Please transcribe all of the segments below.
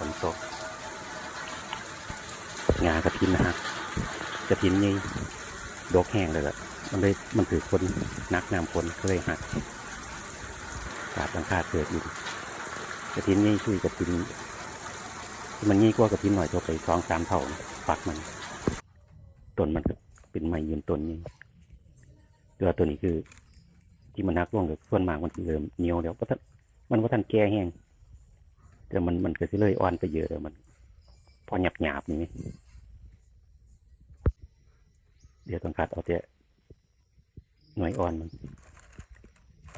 ฝนตก งากระทินนะฮะกระทินนี่ดอกแห้งเลยละมันเลยมันถือคนนักนำคนก็เลยหักขาดตังคาดเกิดอยู่กระทินนี่ช่วยกระทินมันงี้กว่ากระทินหน่อยตัวไปสองสามเท่าปักมันต้นมันก็เป็นไม้ยืนต้นนี่ตัวตัวนี้คือ ที่มันนักร่วงกับส่วนมากมันเริ่มเหนียวแล้วเพราะท่านมันว่าท่านแก่แห้ง แต่มันมันก็สิเลยอ่อนไปเยอะแล้วมัน พอหยาบหยาบนี่เดี๋ยวต้องคัดเอาแต่หน่วยอ่อนมัน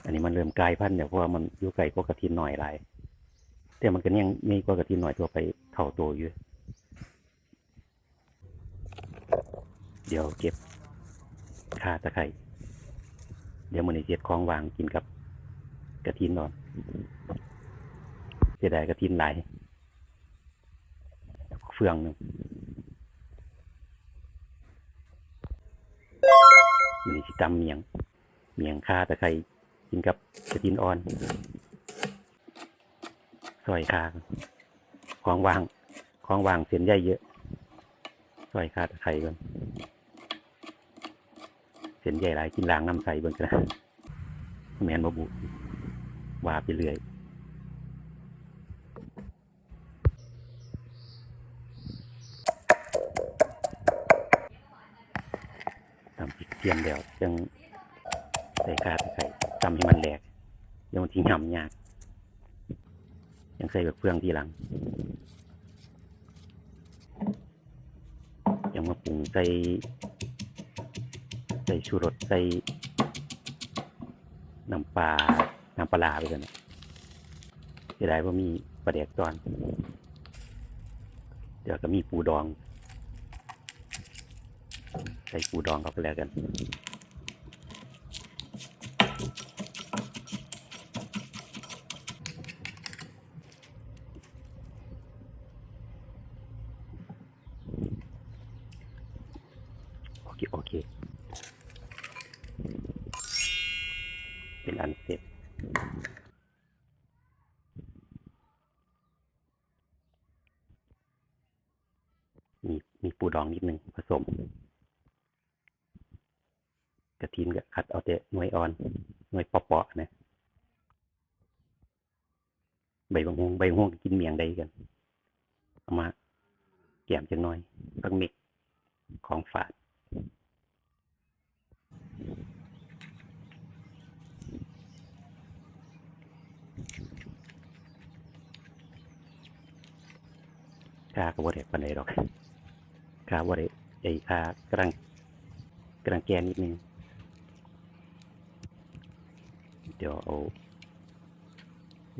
อันนี้มันเริ่มกลายพันธุ์เดี๋ยวเพราะว่ามันอยู่ไกลกว่ากระทินหน่อยหลายแต่มันก็ยังมีกว่ากระทินหน่อยตัวไปเท่าตัวอยู่เดี๋ยวเก็บข่าตะไคร้เดี๋ยวมันจะเจ็ดของวางกินกับกระทินนอน สียดายกระทินหลายเฟืองหนึ่งมันจะตำเมียง เมียงข่าตะไคร้กินกับกระทินอ่อนซอยข่าของวาง ของวางเส้นใหญ่เยอะซอยข่าตะไคร้ก่อนเส้นใหญ่หลายกินล้างน้ำใสเบิ่งกันนะแมนบบุว่าไปเรื่อย ทำพริกเทียมเดียวจังใส่กาตะไคร้ทำให้มันแหลกเดี๋ยวมันทิ้งยำยากยังใส่แบบเฟืองทีหลังยังมาปรุงใส่ใส่ชูรสใส่น้ำปลาน้ำปลาไปกันนะเสียดายว่ามีปลาแดกตอน เดี๋ยวก็มีปูดอง ใส่ปูดองเข้าไปแล้วกันโอเคโอเค เป็นอันเสร็จมีมีปูดองนิดหนึ่งผสม กระทินกับคัดเอาแต่หน่วยอ่อนหน่วยเปาะๆนะใบบางฮวงใบฮวงกินเมียงได้กันเอามาแกมจังน้อยตังม็กของฝาดกาก็บ่ได้ปานใดหรอกกาบ่ได้ไอ้กากำลังกำลังแกนิดนึง เดี๋ยวเอา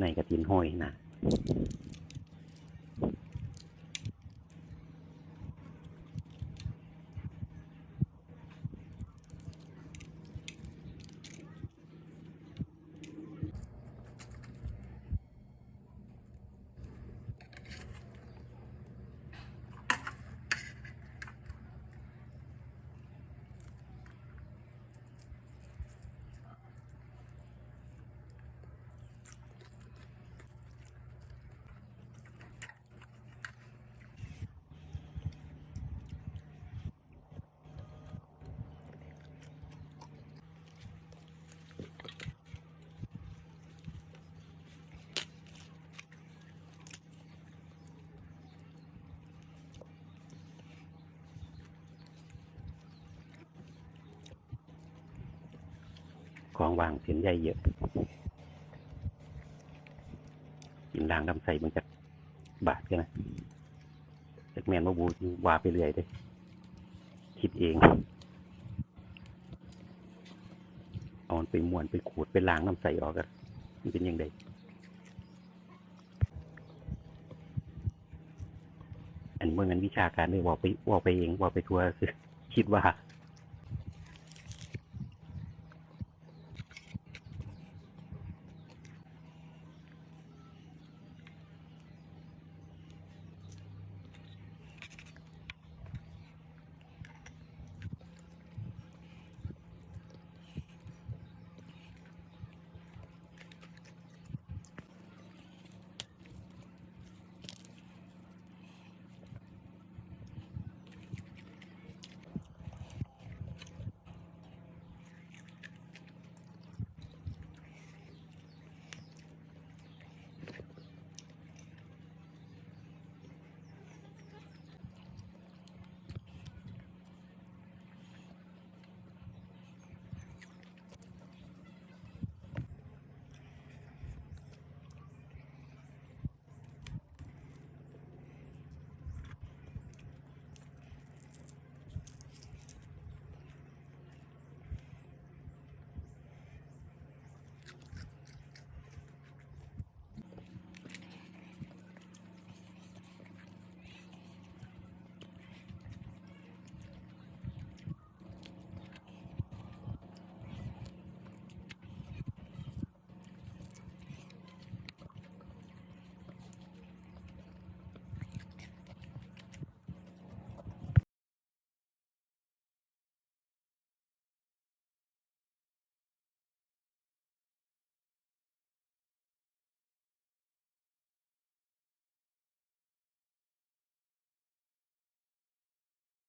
ในกระถินห้อยนะ ของวางเสียนใหญ่เยอะกินล้างลำไส้มันจะบาดกันนะจากแมนมาบูวาไปเรื่อยเลยคิดเองเอามันไปมวนไปขูดไปล้างน้ำใสออกกันมันเป็นยังไงอันเมื่อนั้นวิชาการเลยว่าไปว่าไปเองว่าไปทัวร์คือคิดว่า